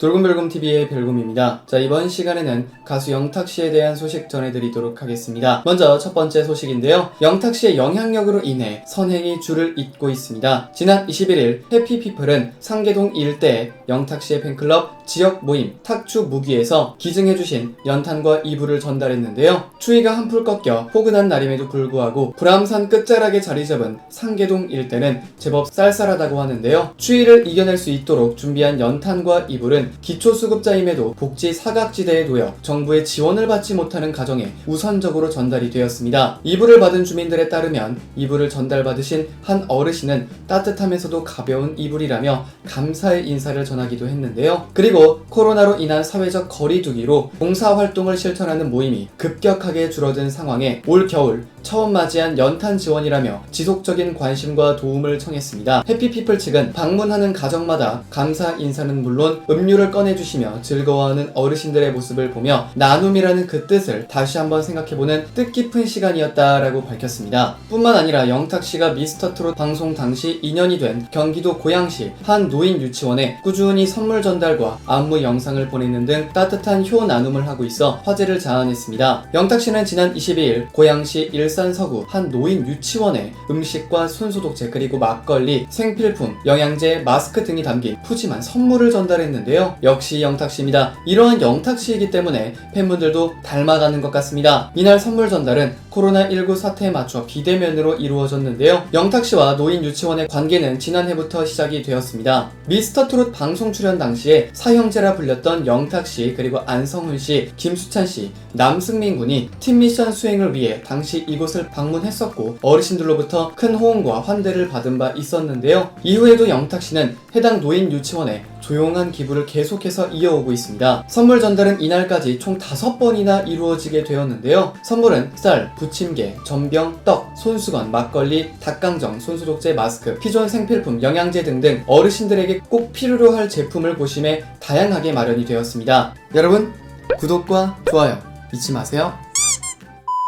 돌곰별곰TV의 별곰입니다. 자, 이번 시간에는 가수 영탁 씨에 대한 소식 전해드리도록 하겠습니다. 먼저 첫 번째 소식인데요. 영탁 씨의 영향력으로 인해 선행이 줄을 잇고 있습니다. 지난 21일 해피피플은 상계동 일대 영탁 씨의 팬클럽 지역 모임 탁추 무기에서 기증해주신 연탄과 이불을 전달했는데요. 추위가 한풀 꺾여 포근한 날임에도 불구하고 불암산 끝자락에 자리 잡은 상계동 일대는 제법 쌀쌀하다고 하는데요. 추위를 이겨낼 수 있도록 준비한 연탄과 이불은 기초수급자임에도 복지 사각지대에 놓여 정부의 지원을 받지 못하는 가정에 우선적으로 전달이 되었습니다. 이불을 받은 주민들에 따르면 이불을 전달받으신 한 어르신은 따뜻하면서도 가벼운 이불이라며 감사의 인사를 전하기도 했는데요. 그리고 코로나로 인한 사회적 거리두기로 봉사활동을 실천하는 모임이 급격하게 줄어든 상황에 올 겨울 처음 맞이한 연탄 지원이라며 지속적인 관심과 도움을 청했습니다. 해피피플 측은 방문하는 가정마다 감사 인사는 물론 음료를 꺼내주시며 즐거워하는 어르신들의 모습을 보며 나눔이라는 그 뜻을 다시 한번 생각해보는 뜻깊은 시간이었다라고 밝혔습니다. 뿐만 아니라 영탁 씨가 미스터 트롯 방송 당시 2년이 된 경기도 고양시 한 노인 유치원에 꾸준히 선물 전달과 안무 영상을 보내는 등 따뜻한 효 나눔을 하고 있어 화제를 자아냈습니다. 영탁 씨는 지난 22일 고양시 일산 서구 한 노인 유치원에 음식과 손소독제 그리고 막걸리, 생필품, 영양제, 마스크 등이 담긴 푸짐한 선물을 전달했는데요. 역시 영탁 씨입니다. 이러한 영탁 씨이기 때문에 팬분들도 닮아가는 것 같습니다. 이날 선물 전달은 코로나19 사태에 맞춰 비대면으로 이루어졌는데요. 영탁 씨와 노인 유치원의 관계는 지난해부터 시작이 되었습니다. 미스터 트롯 방송 출연 당시에 사형제라 불렸던 영탁 씨 그리고 안성훈 씨, 김수찬 씨, 남승민 군이 팀 미션 수행을 위해 당시 이곳을 방문했었고 어르신들로부터 큰 호응과 환대를 받은 바 있었는데요. 이후에도 영탁 씨는 해당 노인 유치원에 조용한 기부를 계속해서 이어오고 있습니다. 선물 전달은 이날까지 총 5번이나 이루어지게 되었는데요. 선물은 쌀, 부침개, 전병, 떡, 손수건, 막걸리, 닭강정, 손소독제, 마스크, 피존 생필품, 영양제 등등 어르신들에게 꼭 필요로 할 제품을 보심에 다양하게 마련이 되었습니다. 여러분, 구독과 좋아요 잊지 마세요.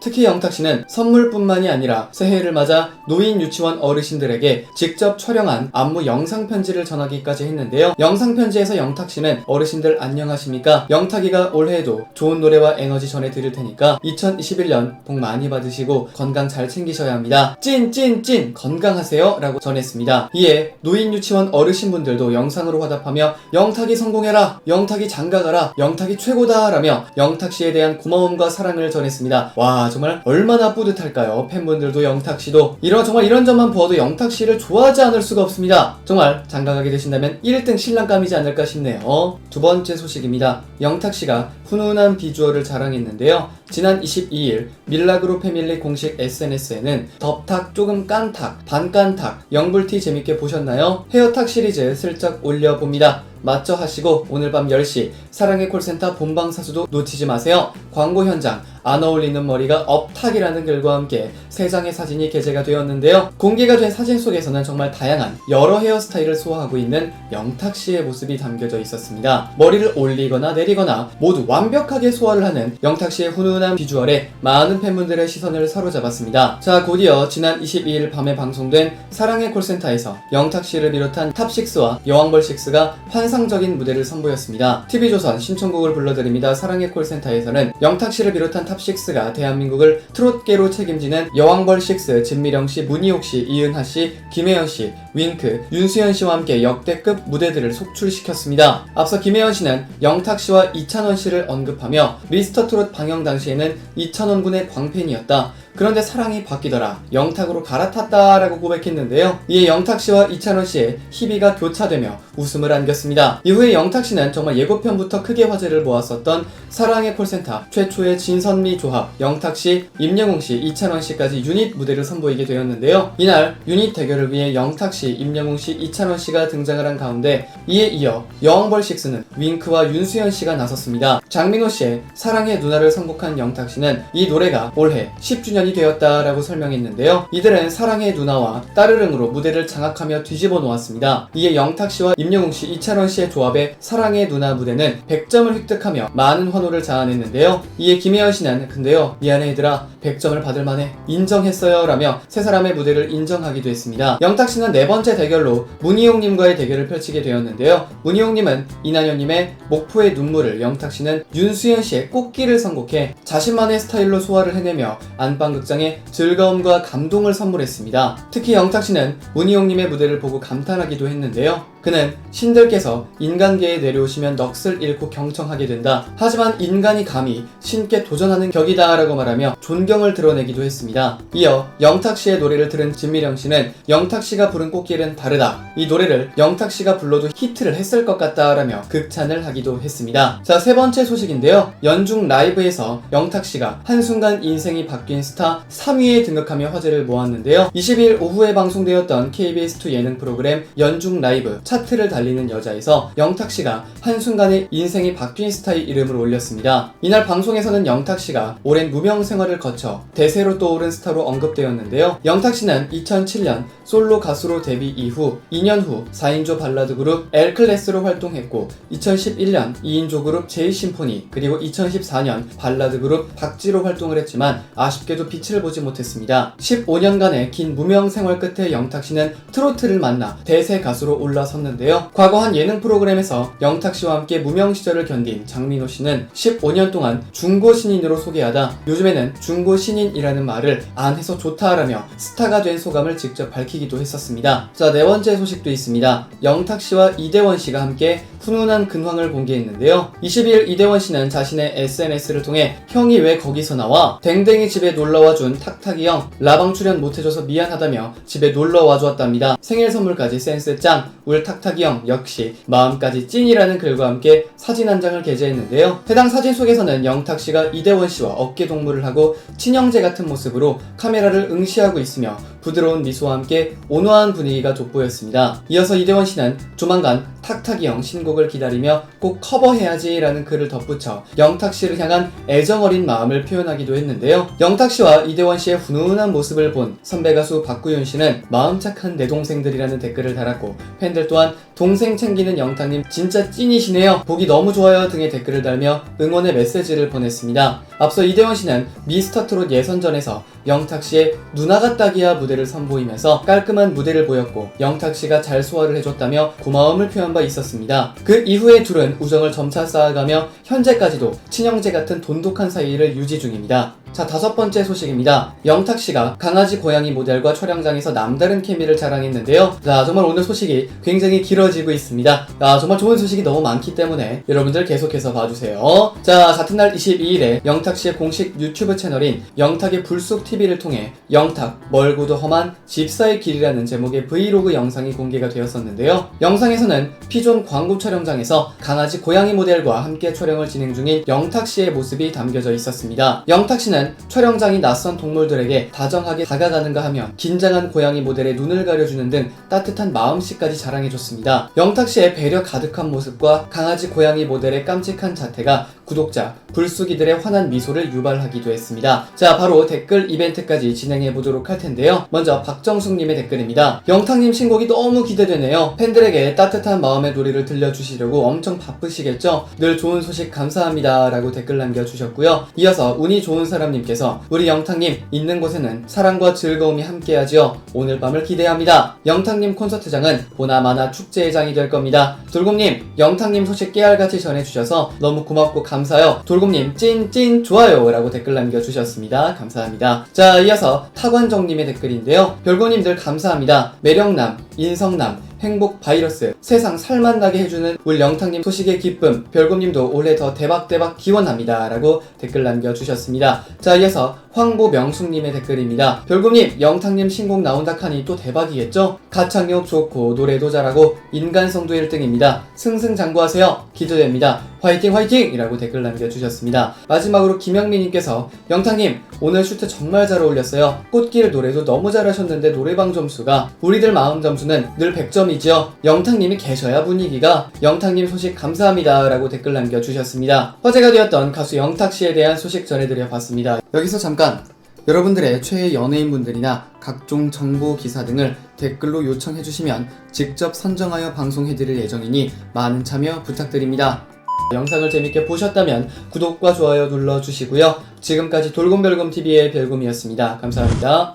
특히 영탁 씨는 선물뿐만이 아니라 새해를 맞아 노인 유치원 어르신들에게 직접 촬영한 안무 영상 편지를 전하기까지 했는데요. 영상 편지에서 영탁 씨는 어르신들 안녕하십니까? 영탁이가 올해에도 좋은 노래와 에너지 전해드릴 테니까 2021년 복 많이 받으시고 건강 잘 챙기셔야 합니다. 찐찐찐 건강하세요 라고 전했습니다. 이에 노인 유치원 어르신분들도 영상으로 화답하며 영탁이 성공해라 영탁이 장가가라 영탁이 최고다 라며 영탁 씨에 대한 고마움과 사랑을 전했습니다. 와 정말 얼마나 뿌듯할까요? 팬분들도 영탁 씨도 이런 정말 이런 점만 보아도 영탁 씨를 좋아하지 않을 수가 없습니다. 정말 장가가게 되신다면 1등 신랑감이지 않을까 싶네요. 두 번째 소식입니다. 영탁 씨가 훈훈한 비주얼을 자랑했는데요. 지난 22일 밀라그로 패밀리 공식 SNS에는 덥탁 조금 깐탁 반깐탁 영불티 재밌게 보셨나요? 헤어탁 시리즈 슬쩍 올려봅니다. 맞죠 하시고 오늘 밤 10시 사랑의 콜센터 본방 사수도 놓치지 마세요. 광고 현장 안 어울리는 머리가 업탁이라는 글과 함께 세 장의 사진이 게재가 되었는데요. 공개가 된 사진 속에서는 정말 다양한 여러 헤어스타일을 소화하고 있는 영탁 씨의 모습이 담겨져 있었습니다. 머리를 올리거나 내리거나 모두 완벽하게 소화를 하는 영탁 씨의 훈훈한 비주얼에 많은 팬분들의 시선을 사로잡았습니다. 자, 곧이어 지난 22일 밤에 방송된 사랑의 콜센터에서 영탁 씨를 비롯한 탑6와 여왕벌6가 환상적인 무대를 선보였습니다. TV조선 신청곡을 불러드립니다. 사랑의 콜센터에서는 영탁 씨를 비롯한 탑 6가 대한민국을 트롯계로 책임지는 여왕벌6, 진미령 씨, 문희옥 씨, 이은하 씨, 김혜연 씨, 윙크, 윤수연 씨와 함께 역대급 무대들을 속출시켰습니다. 앞서 김혜연 씨는 영탁 씨와 이찬원 씨를 언급하며 미스터 트롯 방영 당시에는 이찬원 군의 광팬이었다. 그런데 사랑이 바뀌더라. 영탁으로 갈아탔다라고 고백했는데요. 이에 영탁 씨와 이찬원 씨의 희비가 교차되며 웃음을 안겼습니다. 이후에 영탁 씨는 정말 예고편부터 크게 화제를 모았었던 사랑의 콜센터 최초의 진선미 조합 영탁 씨, 임영웅 씨, 이찬원 씨까지 유닛 무대를 선보이게 되었는데요. 이날 유닛 대결을 위해 영탁 씨, 임영웅 씨, 이찬원 씨가 등장을 한 가운데 이에 이어 여왕벌6는 윙크와 윤수연 씨가 나섰습니다. 장민호 씨의 사랑의 누나를 선곡한 영탁 씨는 이 노래가 올해 10주년 이 되었다라고 설명했는데요. 이들은 사랑의 누나와 따르릉으로 무대를 장악하며 뒤집어 놓았습니다. 이에 영탁 씨와 임영웅 씨, 이찬원 씨의 조합의 사랑의 누나 무대는 100점을 획득하며 많은 환호를 자아냈는데요. 이에 김혜연 씨는 근데요 미안해 얘들아 100점을 받을 만해 인정했어요 라며 세 사람의 무대를 인정하기도 했습니다. 영탁 씨는 네 번째 대결로 문희용님과의 대결을 펼치게 되었는데요. 문희용님은 이난현님의 목포의 눈물을 영탁 씨는 윤수연 씨의 꽃길을 선곡해 자신만의 스타일로 소화를 해내며 안방극장에 즐거움과 감동을 선물했습니다. 특히 영탁 씨는 문희용님의 무대를 보고 감탄하기도 했는데요. 그는 신들께서 인간계에 내려오시면 넋을 잃고 경청하게 된다. 하지만 인간이 감히 신께 도전하는 격이다 라고 말하며 존경을 드러내기도 했습니다. 이어 영탁 씨의 노래를 들은 진미령 씨는 영탁 씨가 부른 꽃길은 다르다. 이 노래를 영탁 씨가 불러도 히트를 했을 것 같다 라며 극찬을 하기도 했습니다. 자, 세 번째 소식인데요. 연중 라이브에서 영탁 씨가 한순간 인생이 바뀐 스타 3위에 등극하며 화제를 모았는데요. 20일 오후에 방송되었던 KBS2 예능 프로그램 연중 라이브 차 트를 달리는 여자에서 영탁 씨가 한순간에 인생이 바뀐 스타의 이름을 올렸습니다. 이날 방송에서는 영탁 씨가 오랜 무명 생활을 거쳐 대세로 떠오른 스타로 언급되었는데요. 영탁 씨는 2007년 솔로 가수로 데뷔 이후 2년 후 4인조 발라드 그룹 엘클래스로 활동했고 2011년 2인조 그룹 제이심포니 그리고 2014년 발라드 그룹 박지로 활동을 했지만 아쉽게도 빛을 보지 못했습니다. 15년간의 긴 무명 생활 끝에 영탁 씨는 트로트를 만나 대세 가수로 올라 섰는데요. 과거 한 예능 프로그램에서 영탁 씨와 함께 무명 시절을 견딘 장민호 씨는 15년 동안 중고 신인으로 소개하다 요즘에는 중고 신인이라는 말을 안 해서 좋다라며 스타가 된 소감을 직접 밝히기도 했었습니다. 자, 네 번째 소식도 있습니다. 영탁 씨와 이대원 씨가 함께 훈훈한 근황을 공개했는데요. 20일 이대원 씨는 자신의 SNS를 통해 형이 왜 거기서 나와? 댕댕이 집에 놀러와 준 탁탁이 형 라방 출연 못해줘서 미안하다며 집에 놀러와 주었답니다. 생일 선물까지 센스 짱! 울 탁탁이 형 역시 마음까지 찐이라는 글과 함께 사진 한 장을 게재했는데요. 해당 사진 속에서는 영탁 씨가 이대원 씨와 어깨 동무를 하고 친형제 같은 모습으로 카메라를 응시하고 있으며 부드러운 미소와 함께 온화한 분위기가 돋보였습니다. 이어서 이대원 씨는 조만간 탁탁이 형 신곡을 기다리며 꼭 커버해야지라는 글을 덧붙여 영탁 씨를 향한 애정 어린 마음을 표현하기도 했는데요. 영탁 씨와 이대원 씨의 훈훈한 모습을 본 선배 가수 박구윤 씨는 마음 착한 내 동생들이라는 댓글을 달았고 팬들 또한 동생 챙기는 영탁님 진짜 찐이시네요. 보기 너무 좋아요 등의 댓글을 달며 응원의 메시지를 보냈습니다. 앞서 이대원 씨는 미스터트롯 예선전에서 영탁 씨의 누나가 딱이야 무대 를 선보이면서 깔끔한 무대를 보였고 영탁 씨가 잘 소화를 해줬다며 고마움을 표한 바 있었습니다. 그 이후에 둘은 우정을 점차 쌓아가며 현재까지도 친형제 같은 돈독한 사이를 유지 중입니다. 자, 다섯 번째 소식입니다. 영탁 씨가 강아지 고양이 모델과 촬영장에서 남다른 케미를 자랑했는데요. 자, 정말 오늘 소식이 굉장히 길어지고 있습니다. 아, 정말 좋은 소식이 너무 많기 때문에 여러분들 계속해서 봐주세요. 자, 같은 날 22일에 영탁 씨의 공식 유튜브 채널인 영탁의 불쑥 TV를 통해 영탁 멀고도 험한 집사의 길이라는 제목의 브이로그 영상이 공개가 되었었는데요. 영상에서는 피존 광고 촬영장에서 강아지 고양이 모델과 함께 촬영을 진행 중인 영탁 씨의 모습이 담겨져 있었습니다. 영탁 씨는 촬영장이 낯선 동물들에게 다정하게 다가가는가 하면 긴장한 고양이 모델의 눈을 가려주는 등 따뜻한 마음씨까지 자랑해줬습니다. 영탁 씨의 배려 가득한 모습과 강아지 고양이 모델의 깜찍한 자태가 구독자, 불쑥이들의 환한 미소를 유발하기도 했습니다. 자, 바로 댓글 이벤트까지 진행해 보도록 할 텐데요. 먼저 박정숙님의 댓글입니다. 영탁님 신곡이 너무 기대되네요. 팬들에게 따뜻한 마음의 노래를 들려주시려고 엄청 바쁘시겠죠? 늘 좋은 소식 감사합니다. 라고 댓글 남겨주셨고요. 이어서 운이 좋은 사람님께서 우리 영탁님 있는 곳에는 사랑과 즐거움이 함께하지요. 오늘 밤을 기대합니다. 영탁님 콘서트장은 보나마나 축제의 장이 될 겁니다. 돌곰님, 영탁님 소식 깨알같이 전해주셔서 너무 고맙고 감사 해요. 돌곰님, 찐찐 좋아요. 라고 댓글 남겨주셨습니다. 감사합니다. 자, 이어서 타관정님의 댓글인데요. 별고님들 감사합니다. 매력남, 인성남, 행복 바이러스, 세상 살맛나게 해주는 울 영탁님 소식의 기쁨, 별곰님도 올해 더 대박대박 기원합니다. 라고 댓글 남겨주셨습니다. 자, 이어서 황보명숙님의 댓글입니다. 별곰님, 영탁님 신곡 나온다 카니 또 대박이겠죠? 가창력 좋고 노래도 잘하고 인간성도 1등입니다. 승승장구하세요. 기대됩니다. 화이팅 화이팅! 이라고 댓글 남겨주셨습니다. 마지막으로 김영민님께서 영탁님 오늘 슈트 정말 잘 어울렸어요. 꽃길 노래도 너무 잘하셨는데 노래방 점수가 우리들 마음 점수는 늘 100점이지요. 영탁님이 계셔야 분위기가 영탁님 소식 감사합니다. 라고 댓글 남겨주셨습니다. 화제가 되었던 가수 영탁씨에 대한 소식 전해드려 봤습니다. 여기서 잠깐 여러분들의 최애 연예인분들이나 각종 정보 기사 등을 댓글로 요청해 주시면 직접 선정하여 방송해 드릴 예정이니 많은 참여 부탁드립니다. 영상을 재밌게 보셨다면 구독과 좋아요 눌러주시고요. 지금까지 돌곰별곰TV의 별곰이었습니다. 감사합니다.